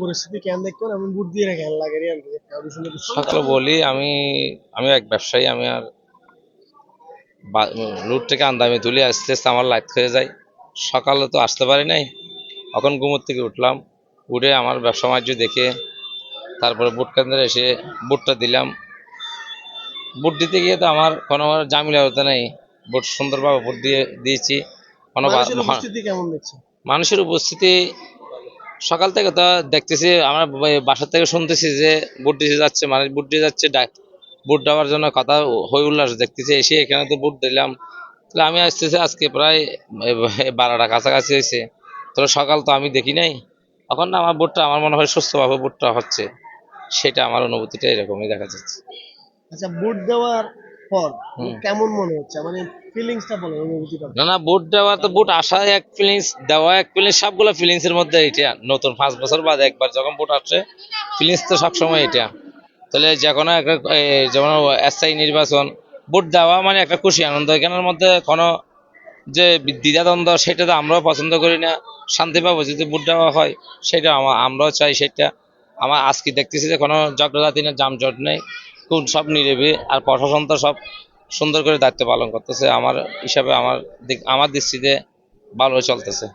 পরিস্থিতি কেন দেখবেন আমি দিয়ে রাখেন লাগে সকালে বলি আমি আমি এক ব্যবসায়ী আমি আর লুট থেকে আন্দামে তুলে আস্তে আস্তে আমার লাইট হয়ে যায়। সকালে তো আসতে পারি নাই এখন ঘুমোর থেকে উঠলাম উঠে আমার ব্যবসা বাণিজ্য দেখে তারপরে বুট কেন্দ্রে এসে বুটটা দিলাম। বুট দিতে গিয়ে তো আমার কোনো জামিলা হতে নেই বুট সুন্দরভাবে বুট দিয়ে দিয়েছি। মানুষের উপস্থিতি সকাল থেকে তো দেখতেছি আমরা বা- বাসা থেকে শুনতেছি যে ভোট দিতে যাচ্ছে মানুষ ভোট দিয়ে যাচ্ছে ভোট দেওয়ার জন্য কথা হই উল্লাস দেখতেছি এসে এখানে তো ভোট দিলাম। তাহলে আমি আসতেছি আজকে প্রায় বারোটা কাছাকাছি হয়েছে। তাহলে সকাল তো আমি দেখি নাই। এখন না আমার ভোটটা আমার মনে হয় সুস্থভাবে ভোটটা হচ্ছে। সেটা আমার অনুভূতিটা এরকমই দেখা যাচ্ছে। আচ্ছা ভোট দেওয়ার পর কেমন মনে হচ্ছে? মানে ফিলিংসটা বলেন অনুভূতিটা না না ভোট দেওয়া তো ভোট আসা এক ফিলিংস দেওয়া এক ফিলিংস সবগুলো ফিলিংস এর মধ্যে এটা নতুন পাঁচ বছর বাদে একবার যখন ভোট আসছে ফিলিংস তো সবসময় এটা। তাহলে যে কোনো একটা যেমন স্থায়ী নির্বাচন ভোট দেওয়া মানে একটা খুশি আনন্দ। এখানের মধ্যে কোনো যে দ্বিধাদ্বন্দ্ব সেটা তো আমরাও পছন্দ করি না। শান্তি পাবো যদি ভোট দেওয়া হয় সেটা আমরাও চাই সেটা। আমার আজকে দেখতেছি যে কোনো জগদাতি না যানজট নেই। খুব সব নিরেবে আর প্রশাসন তো সব সুন্দর করে দায়িত্ব পালন করতেছে। আমার হিসাবে আমার দিক আমার দৃষ্টিতে ভালো চলতেছে।